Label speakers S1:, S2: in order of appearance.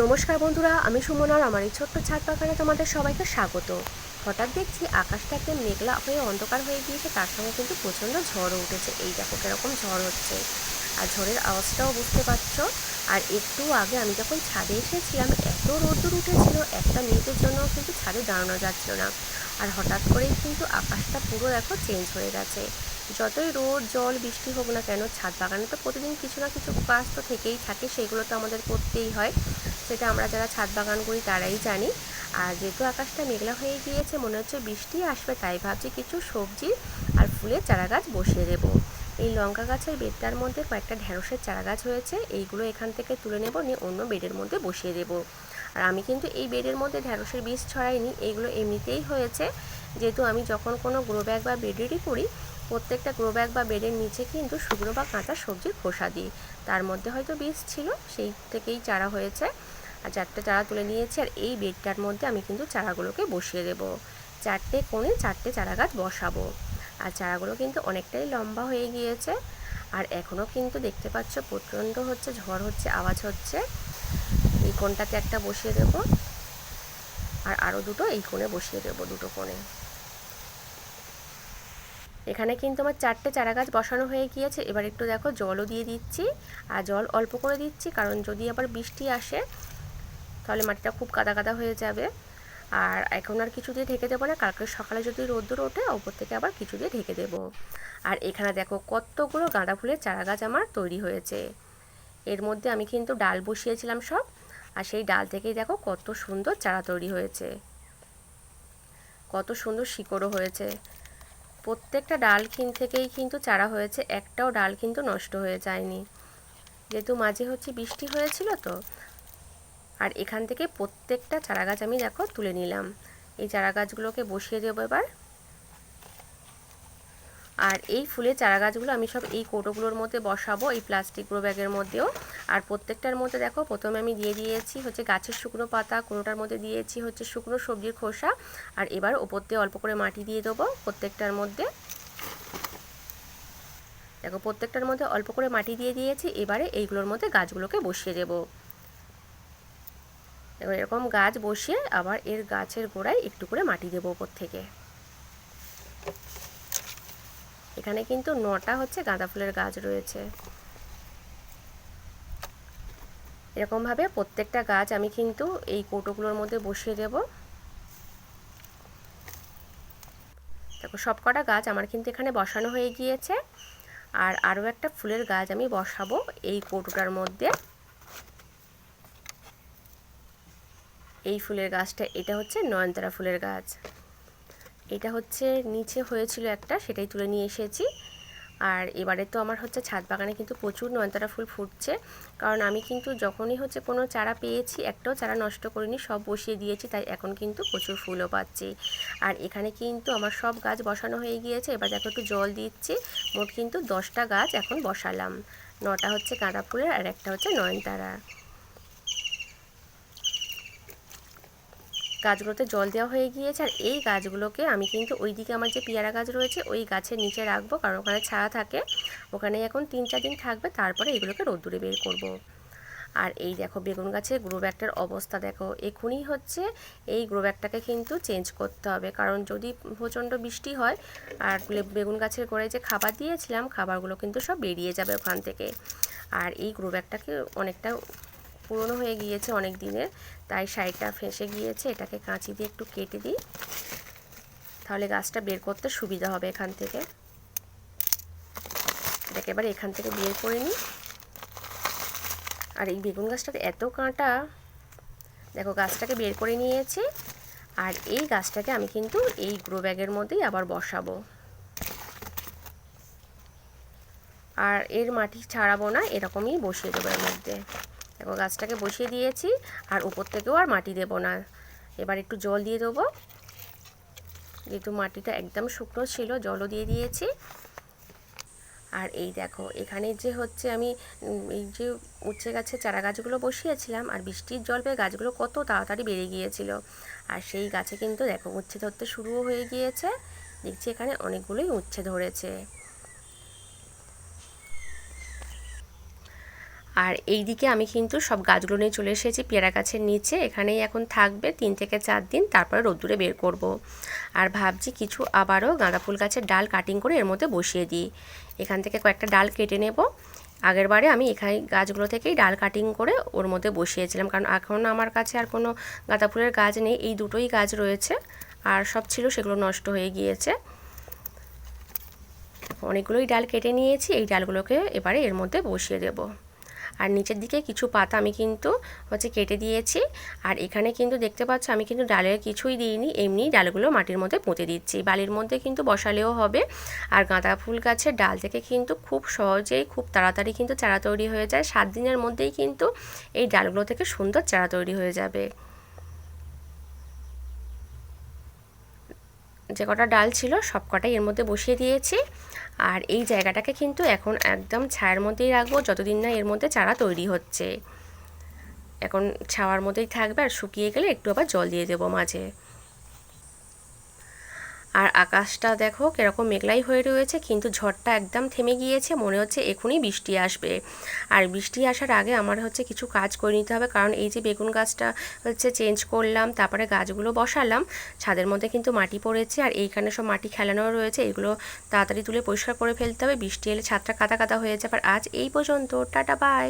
S1: নমস্কার বন্ধুরা, আমি সুমনার আমার এই ছোট্ট ছাদ বাগানে তোমাদের সবাইকে স্বাগত। হঠাৎ দেখছি আকাশটা একদম মেঘলা হয়ে অন্ধকার হয়ে গিয়েছে, তার সঙ্গে কিন্তু প্রচণ্ড ঝড়ও উঠেছে। এই দেখো কীরকম ঝড় হচ্ছে। আর ঝড়ের আওয়াজটাও বুঝতে পারছ। আর একটু আগে আমি যখন ছাদে এসেছিলাম এত রোদ্দুর উঠেছিল, একটা মিনিটের জন্য কিন্তু ছাদে দাঁড়ানো যাচ্ছিল না। আর হঠাৎ করেই কিন্তু আকাশটা পুরো দেখো চেঞ্জ হয়ে গেছে। যতই রোদ, জল, বৃষ্টি হোক না কেন, ছাদ বাগানে তো প্রতিদিন কিছু না কিছু কাজ তো থেকেই থাকে, সেগুলো তো আমাদের করতেই হয়। সেটা আমরা যারা ছাদ বাগান করি তারাই জানি। আর যেহেতু আকাশটা মেঘলা হয়ে গিয়েছে, মনে হচ্ছে বৃষ্টি আসবে, তাই ভাবছি কিছু সবজি আর ফুলের চারা গাছ বসিয়ে দেবো। এই লঙ্কা গাছের বেডটার মধ্যে কয়েকটা ঢেঁড়সের চারা গাছ হয়েছে, এইগুলো এখান থেকে তুলে নেব, নিয়ে অন্য বেডের মধ্যে বসিয়ে দেবো। আর আমি কিন্তু এই বেডের মধ্যে ঢেঁড়সের বীজ ছড়াইনি, এইগুলো এমনিতেই হয়েছে। যেহেতু আমি যখন কোনো গ্রো ব্যাগ বা বেডেরই করি, প্রত্যেকটা গ্রো ব্যাগ বা বেডের নিচে কিন্তু শুকনো বা কাঁচা সবজির খোসা দিই। তার মধ্যে হয়তো বীজ ছিল, সেই থেকেই চারা হয়েছে। আর চারটে চারা তুলে নিয়েছি আর এই বেডটার মধ্যে আমি কিন্তু চারাগুলোকে বসিয়ে দেবো। চারটে কোণে চারটে চারা গাছ বসাবো। আর চারাগুলো কিন্তু অনেকটাই লম্বা হয়ে গিয়েছে আর এখনও কিন্তু দেখতে পাচ্ছ প্রচণ্ড হচ্ছে, ঝড় হচ্ছে, আওয়াজ হচ্ছে। এই কোণটাতে একটা বসিয়ে দেবো আর আরও দুটো এই কোণে বসিয়ে দেবো দুটো কোণে। এখানে কিন্তু আমার চারটে চারা গাছ বসানো হয়ে গিয়েছে। এবার একটু দেখো জলও দিয়ে দিচ্ছি আর জল অল্প করে দিচ্ছি কারণ যদি আবার বৃষ্টি আসে তাহলে মাটিটা খুব কাদা কাদা হয়ে যাবে। আর এখন আর কিছু দিয়ে ঢেকে দেবো না, কালকে সকালে যদি রোদ্দুর ওঠে, ওপর থেকে আবার কিছু দিয়ে ঢেকে দেবো। আর এখানে দেখো কতগুলো গাঁদা ফুলের চারা গাছ আমার তৈরি হয়েছে। এর মধ্যে আমি কিন্তু ডাল বসিয়েছিলাম সব, আর সেই ডাল থেকেই দেখো কত সুন্দর চারা তৈরি হয়েছে। কত সুন্দর শিকড়ও হয়েছে। প্রত্যেকটা ডাল কিন থেকেই কিন্তু চারা হয়েছে, একটাও ডাল কিন্তু নষ্ট হয়ে যায়নি। যেহেতু মাঝে হচ্ছে বৃষ্টি হয়েছিল তো আর এখান থেকে প্রত্যেকটা চারা গাছ আমি দেখো তুলে নিলাম। এই চারা গাছগুলোকে বসিয়ে দেবো এবার। আর এই ফুলের চারা গাছগুলো আমি সব এই কৌটোগুলোর মধ্যে বসাবো, এই প্লাস্টিক গ্রো ব্যাগের মধ্যেও। আর প্রত্যেকটার মধ্যে দেখো প্রথমে আমি দিয়ে দিয়েছি হচ্ছে গাছের শুকনো পাতা, কোনোটার মধ্যে দিয়েছি হচ্ছে শুকনো সবজির খোসা। আর এবার ওপর দিয়ে অল্প করে মাটি দিয়ে দেবো প্রত্যেকটার মধ্যে। দেখো প্রত্যেকটার মধ্যে অল্প করে মাটি দিয়ে দিয়েছি, এবারে এইগুলোর মধ্যে গাছগুলোকে বসিয়ে দেবো। এবার এরকম গাছ বসিয়ে আবার এর গাছের গোড়ায় একটু করে মাটি দেবো ওপর থেকে। এখানে কিন্তু নটা হচ্ছে গাঁদা ফুলের গাছ রয়েছে। এরকমভাবে প্রত্যেকটা গাছ আমি কিন্তু এই কৌটোগুলোর মধ্যে বসিয়ে দেব। দেখো, সবকটা গাছ আমার কিন্তু এখানে বসানো হয়ে গিয়েছে। আর আরও একটা ফুলের গাছ আমি বসাবো এই কৌটোটার মধ্যে। এই ফুলের গাছটা, এটা হচ্ছে নয়নতারা ফুলের গাছ। এটা হচ্ছে নিচে হয়েছিল একটা, সেটাই তুলে নিয়ে এসেছি। আর এবারে তো আমার হচ্ছে ছাদ বাগানে কিন্তু প্রচুর নয়নতারা ফুল ফুটছে। কারণ আমি কিন্তু যখনই হচ্ছে কোনো চারা পেয়েছি, একটাও চারা নষ্ট করিনি, সব বসিয়ে দিয়েছি, তাই এখন কিন্তু প্রচুর ফুলও পাচ্ছি। আর এখানে কিন্তু আমার সব গাছ বসানো হয়ে গিয়েছে, এবার দেখো একটু জল দিচ্ছি। মোট কিন্তু দশটা গাছ এখন বসালাম। নটা হচ্ছে গাঁদা ফুলের আর একটা হচ্ছে নয়নতারা। গাছগুলোতে জল দেওয়া হয়ে গিয়েছে আর এই গাছগুলোকে আমি কিন্তু ওই দিকে আমার যে পেয়ারা গাছ রয়েছে, ওই গাছের নিচে রাখব। কারণ ওখানে ছায়া থাকে। ওখানে এখন তিন চার দিন থাকবে। তারপরে এগুলোকে রোদ্দুরে বের করব। আর এই দেখো বেগুন গাছের গ্রো ব্যাগটার অবস্থা দেখো। এখনই হচ্ছে এই গ্রো ব্যাগটাকে কিন্তু চেঞ্জ করতে হবে। কারণ যদি প্রচণ্ড বৃষ্টি হয়, আর বেগুন গাছের গোড়ায় যে খাবার দিয়েছিলাম, খাবারগুলো কিন্তু সব বেরিয়ে যাবে ওখান থেকে। আর এই গ্রো ব্যাগটাকে অনেকটা পুরনো হয়ে গিয়েছে অনেক দিনের, তাই সাইডটা ফেসে গিয়েছে, এটাকে কাঁচি দিয়ে একটু কেটে দিই। তাহলে গাছটা বের করতে সুবিধা হবে এখান থেকে। এটাকে এবার এখান থেকে বের করে নিই। আর এই বেগুন গাছটাতে এত কাঁটা, দেখো গাছটাকে বের করে নিয়েছি, আর এই গাছটাকে আমি কিন্তু এই গ্রো ব্যাগের মধ্যেই আবার বসাবো। আর এর মাটি ছাড়াবো না, এরকমই বসিয়ে দেবো এর মধ্যে। দেখো, গাছটাকে বসিয়ে দিয়েছি, আর উপর থেকেও আর মাটি দেবো না। এবার একটু জল দিয়ে দেবো। যেহেতু মাটিটা একদম শুকনো ছিল, জলও দিয়ে দিয়েছি। আর এই দেখো, এখানে যে হচ্ছে আমি এই যে উচ্ছে গাছে চারা গাছগুলো বসিয়েছিলাম, আর বৃষ্টির জল পেয়ে গাছগুলো কত তাড়াতাড়ি বেড়ে গিয়েছিল। আর সেই গাছে কিন্তু দেখো, উচ্ছে ধরতে শুরুও হয়ে গিয়েছে। দেখছি এখানে অনেকগুলোই উচ্ছে ধরেছে। আর এই দিকে আমি কিন্তু সব গাছগুলো নিয়ে চলে এসেছি, পেয়ারা গাছের নিচে। এখানেই এখন থাকবে তিন থেকে চার দিন, তারপরে রোদ্দুরে বের করব। আর ভাবছি কিছু আবারও গাঁদা ফুল গাছের ডাল কাটিং করে এর মধ্যে বসিয়ে দিই। এখান থেকে কয়েকটা ডাল কেটে নেব। আগের বারে আমি এখানে গাছগুলো থেকেই ডাল কাটিং করে ওর মধ্যে বসিয়েছিলাম, কারণ এখন আমার কাছে আর কোনো গাঁদা ফুলের গাছ নেই। এই দুটোই গাছ রয়েছে আর সব ছিল সেগুলো নষ্ট হয়ে গিয়েছে। অনেকগুলোই ডাল কেটে নিয়েছি, এই ডালগুলোকে এবারে এর মধ্যে বসিয়ে দেবো। আর নিচের দিকে কিছু পাতা আমি কিন্তু হচ্ছে কেটে দিয়েছি। আর এখানে কিন্তু দেখতে পাচ্ছ আমি কিন্তু ডালের কিছুই দিইনি, এমনি ডালগুলো মাটির মধ্যে পুঁতে দিচ্ছি। বালির মধ্যে কিন্তু বসালেও হবে। আর গাঁদা ফুল গাছের ডাল থেকে কিন্তু খুব সহজেই খুব তাড়াতাড়ি কিন্তু চারা তৈরি হয়ে যায়। সাত দিনের মধ্যেই কিন্তু এই ডালগুলো থেকে সুন্দর চারা তৈরি হয়ে যাবে। যে কটা ডাল ছিল সব কটাই এর মধ্যে বসিয়ে দিয়েছি। আর এই জায়গাটাকে কিন্তু এখন একদম ছায়ার মধ্যেই রাখব, যতদিন না এর মধ্যে চারা তৈরি হচ্ছে। এখন ছাওয়ার মধ্যেই থাকবে আর শুকিয়ে গেলে একটু আবার জল দিয়ে দেবো মাঝে। আর আকাশটা দেখো কীরকম মেঘলাই হয়ে রয়েছে, কিন্তু ঝড়টা একদম থেমে গিয়েছে, মনে হচ্ছে এখনই বৃষ্টি আসবে। আর বৃষ্টি আসার আগে আমার হচ্ছে কিছু কাজ করে নিতে হবে, কারণ এই যে বেগুন গাছটা হচ্ছে চেঞ্জ করলাম, তারপরে গাছগুলো বসালাম, ছাদের মধ্যে কিন্তু মাটি পড়েছে, আর এইখানে সব মাটি খেলানো রয়েছে, এগুলো তাড়াতাড়ি তুলে পরিষ্কার করে ফেলতে হবে, বৃষ্টি এলে ছাদটা কাদা কাদা হয়ে যাবে, আর আজ এই পর্যন্ত, টাটা বাই